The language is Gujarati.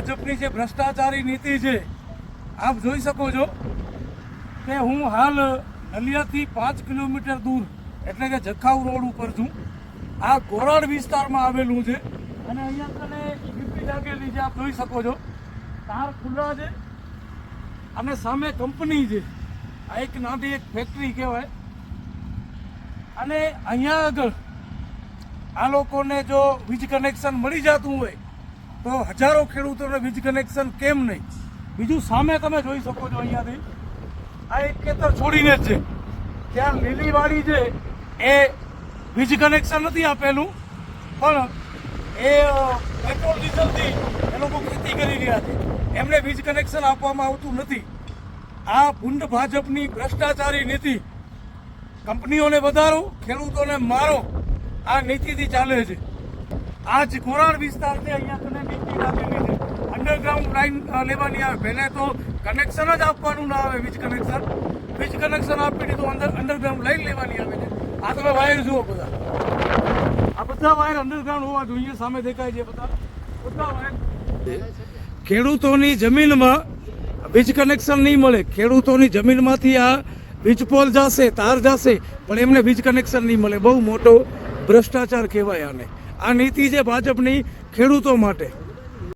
ભાજપની જે ભ્રષ્ટાચારી નીતિ છે, આપ જોઈ શકો છો કે હું હાલ નલિયાથી પાંચ કિલોમીટર દૂર, એટલે કે જખાઉ રોડ ઉપર છું. આ ગોરાડ વિસ્તારમાં આવેલું છે. અને અહીંયા કને ડીપી લાગેલી છે, આપ જોઈ શકો છો. તાર ખુલ્લા છે અને સામે કંપની છે. આ એક નાની એક ફેક્ટરી કહેવાય. અને અહીંયા આગળ આ લોકોને જો વીજ કનેક્શન મળી જતું હોય તો હજારો ખેડૂતોને વીજ કનેક્શન કેમ નહીં? બીજું સામે તમે જોઈ શકો છો અહીંયાથી. આ એક ખેતર છોડીને જ છે. ત્યાં લીલીવાડી છે, એ વીજ કનેક્શન નથી આપેલું, પણ એ પેટ્રોલ, ડીઝલથી એ લોકો ખેતી કરી રહ્યા છે. એમને વીજ કનેક્શન આપવામાં આવતું નથી. આ ભૂંડ ભાજપની ભ્રષ્ટાચારી નીતિ. કંપનીઓને વધારો, ખેડૂતોને મારો. આ નીતિથી ચાલે છે. આ જ કોરાડ વિસ્તાર છે અહીંયા કને વીજળી લાગેલી છે અંડરગ્રાઉન્ડ લાઈન લેવાની આવે. પહેલે તો કનેક્શન જ આપવાનું ના આવે, વીજ કનેક્શન વીજ કનેક્શન આપી દીધું અંદર અંડરગ્રાઉન્ડ લાઈન લેવાની આવે છે. આ તમે વાયર જુઓ બધા. આ બધા વાયર અંડરગ્રાઉન્ડ હોવા જોઈએ, સામે દેખાય છે બધા. બધા વાયર ખેડૂતોની જમીનમાં વીજ કનેક્શન નહીં મળે. ખેડૂતોની જમીનમાંથી આ વીજપોલ જશે, તાર જશે, પણ એમને વીજ કનેક્શન નહીં મળે. બહુ મોટો ભ્રષ્ટાચાર કહેવાય આને. આ નીતિ છે ભાજપની ખેડૂતો માટે.